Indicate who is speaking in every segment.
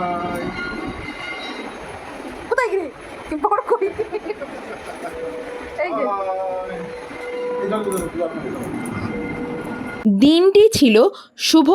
Speaker 1: By
Speaker 2: কোথায় গেলে বড় কই? এই যে।
Speaker 3: দিনটি ছিল শুভ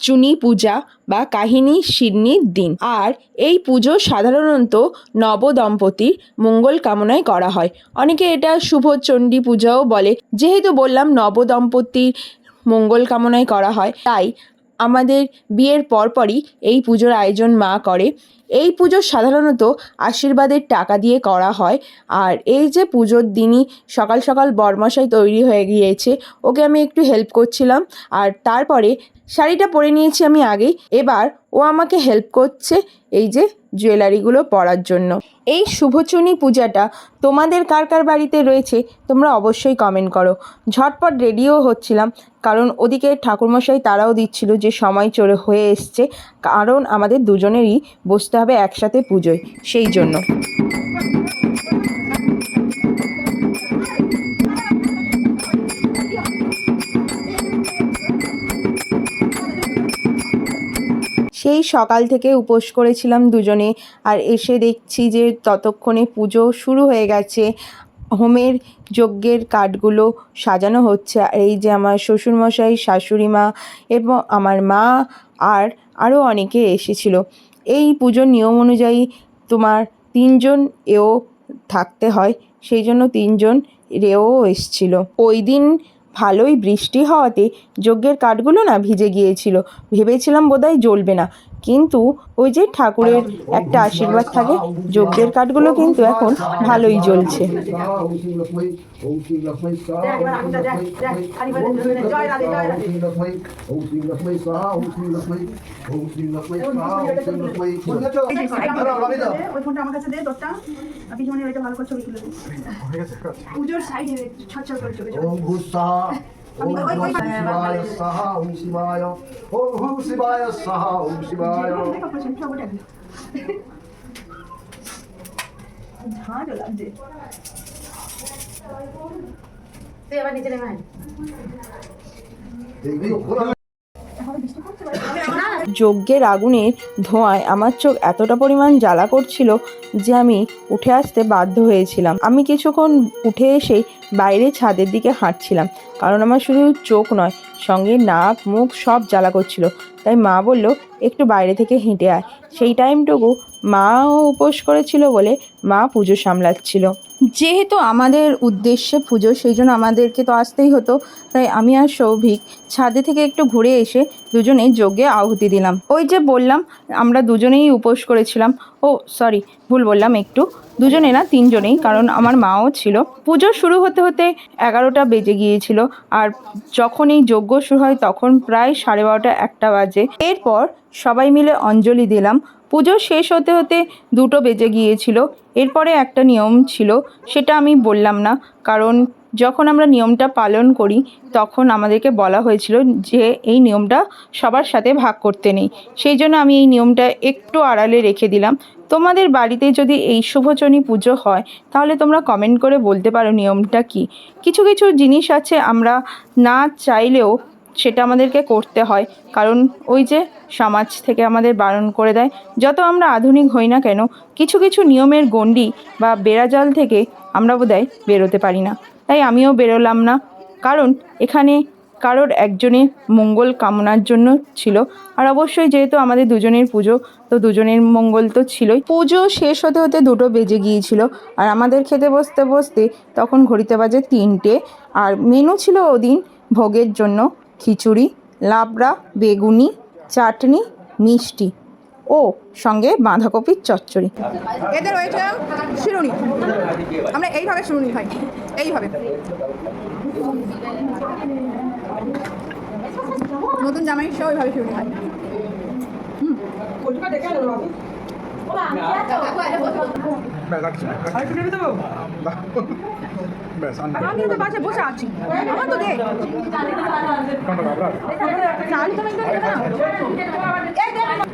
Speaker 3: চুনি পূজা বা কাহিনী শিরনির দিন। আর এই পুজো সাধারণত নবদম্পতির মঙ্গল কামনায় করা হয়। অনেকে এটা শুভ চণ্ডী পূজাও বলে। যেহেতু বললাম নবদম্পতির মঙ্গল কামনায় করা হয় তাই আমাদের বিয়ের পরপরই এই পুজোর আয়োজন মা করে। এই পুজো সাধারণত আশীর্বাদের টাকা দিয়ে করা হয়। আর এই যে পুজোর দিনই সকাল সকাল বরমশাই তৈরি হয়ে গিয়েছে, ওকে আমি একটু হেল্প করছিলাম। আর তারপরে শাড়িটা পরে নিয়েছি আমি আগেই। এবার ও আমাকে হেল্প করছে এই যে জুয়েলারিগুলো পরার জন্য। এই শুভচুনি পূজাটা তোমাদের কার কার বাড়িতে রয়েছে তোমরা অবশ্যই কমেন্ট করো। ঝটপট রেডিও হচ্ছিলাম, কারণ ওদিকে ঠাকুরমশাই তারাও দিচ্ছিল যে সময় চলে হয়ে এসছে, কারণ আমাদের দুজনেরই বসতে হবে একসাথে পুজোয়, সেই জন্য। সেই সকাল থেকে উপোস করেছিলাম দুজনে আর এসে দেখছি যে ততক্ষণে পুজো শুরু হয়ে গেছে। হোমের যজ্ঞের কাঠগুলো সাজানো হচ্ছে। আর এই যে আমার শ্বশুরমশাই, শাশুড়ি মা এবং আমার মা আর আরও অনেকে এসেছিল। এই পুজোর নিয়ম অনুযায়ী তোমার তিনজন এও থাকতে হয়। সেই জন্য তিনজন রেও এসছিল। ওই দিন ভালোই বৃষ্টি হওয়াতে যজ্ঞের কাঠগুলো না ভিজে গিয়েছিল। ভেবেছিলাম বোধহয় জ্বলবে না। কিন্তু ওই যে ঠাকুরের একটা আশীর্বাদ থাকে যজ্ঞের কাঠগুলো কিন্তু এখন ভালোই জ্বলছে।
Speaker 2: পুজোর সাইডে করে ছবি
Speaker 1: ওম ভূষা ওম নমঃ শিবায় সাহা ওম শিবায় ওম হুম শিবায় সাহা ওম শিবায়।
Speaker 2: ঝাঁ
Speaker 1: দেখবি খোলা
Speaker 3: যজ্ঞের আগুনের ধোঁয়ায় আমার চোখ এতটা পরিমাণ জ্বালা করছিল যে আমি উঠে আসতে বাধ্য হয়েছিলাম। আমি কিছুক্ষণ উঠে এসে বাইরে ছাদের দিকে হাঁটছিলাম, কারণ আমার শুধু চোখ নয় সঙ্গে নাক, মুখ সব জ্বালা করছিল। তাই মা বলল, একটু বাইরে থেকে হেঁটে আয়। সেই টাইমটুকু মাও উপোস করেছিল বলে মা পুজো সামলাচ্ছিল। যেহেতু আমাদের উদ্দেশ্যে পুজো, সেই জন্য আমাদেরকে তো আসতেই হতো। তাই আমি আর সৌভিক ছাদে থেকে একটু ঘুরে এসে দুজনেই যজ্ঞে আহুতি দিলাম। ওই যে বললাম, আমরা দুজনেই উপোস করেছিলাম। ও সরি ভুল বললাম একটু। দুজনে না, তিনজনেই, কারণ আমার মাও ছিল। পুজো শুরু হতে হতে এগারোটা বেজে গিয়েছিল, আর যখন এই যজ্ঞ শুরু হয় তখন প্রায় সাড়ে বারোটা একটা বাজে। এরপর সবাই মিলে অঞ্জলি দিলাম। পুজো শেষ হতে হতে দুটো বেজে গিয়েছিল। এরপরে একটা নিয়ম ছিল, সেটা আমি বললাম না, কারণ যখন আমরা নিয়মটা পালন করি, তখন আমাদেরকে বলা হয়েছিল যে, এই নিয়মটা সবার সাথে ভাগ করতে নেই। সেই জন্য আমি এই নিয়মটা একটু আড়ালে রেখে দিলাম। তোমাদের বাড়িতে যদি এই শুভচনী পুজো হয়, তাহলে তোমরা কমেন্ট করে বলতে পারো নিয়মটা কি। কিছু কিছু জিনিস আছে আমরা না চাইলেও সেটা আমাদেরকে করতে হয়। কারণ ওই যে সমাজ থেকে আমাদের বারণ করে দেয়, যত আমরা আধুনিক হই না কেন, কিছু কিছু নিয়মের গণ্ডি বা বেড়াজাল থেকে আমরা বোধহয় বেরোতে পারি না। তাই আমিও বেরোলাম না। কারণ এখানে কারোর একজনের মঙ্গল কামনার জন্য ছিল। আর অবশ্যই যেহেতু আমাদের দুজনের পুজো, তো দুজনের মঙ্গল তো ছিলই। পুজো শেষ হতে হতে দুটো বেজে গিয়েছিল। আর আমাদের খেতে বসতে বসতে তখন ঘড়িতে বাজে তিনটে। আর মেনু ছিল ওদিন ভোগের জন্য খিচুড়ি, লাবড়া, বেগুনি, চাটনি, মিষ্টি। ও সঙ্গে বাঁধাকপির চচ্চড়ি।
Speaker 2: এদের রয়েছে শিরুনি। আমরা এইভাবে শিরুনি খাই। এইভাবে। নতুন জামাই সব ওইভাবে শিরুনি খাই। আমি তো বাসে বসে আছি। আমার তো দে। চাল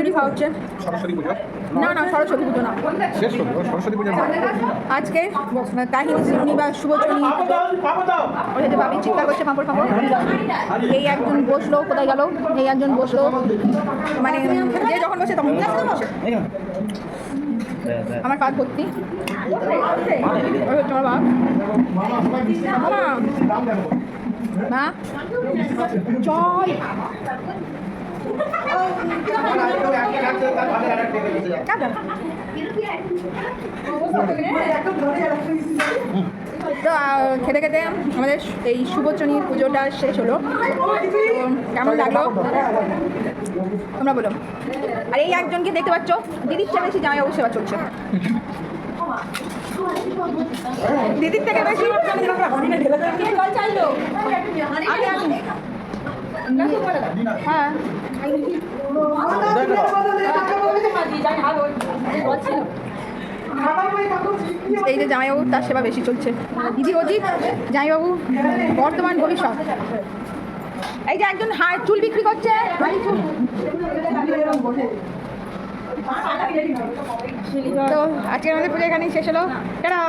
Speaker 2: খিচুড়ি খাওয়া হচ্ছে
Speaker 4: সরস্বতী পুজো?
Speaker 2: না না সরস্বতী পুজো না।
Speaker 4: শেষ হলো? সরস্বতী পুজো
Speaker 2: আজকে কাহিনী শ্রীমণি বা শুভচনী ওই যে ভাবি চিৎকার করছে পাঁপড় পাঁপড় এই একজন বসল কোথায় গেল? এই একজন বসল। মানে যে যখন বসে তখন আমার কাজ ভর্তি। আমার বাপ। মা। জয়। তো খেতে খেতে আমাদের এই শুভচনী পুজোটা শেষ হলো। কেমন লাগল? তোমরা বলো। আর এই একজনকে দেখতে পাচ্ছ, দিদির চেয়ে বেশি জামাই অবশ্যই সেবা চলছে। দিদির থেকে বেশি হ্যাঁ এই যে জামাইবাবু, তার সেবা বেশি চলছে। দিদি অজিত জামাইবাবু, বর্তমান ভবিষ্যৎ। এই যে একজন হাড় চুল বিক্রি করছে তো আজকে আমাদের পুজো এখানেই শেষ হলো। টাটা!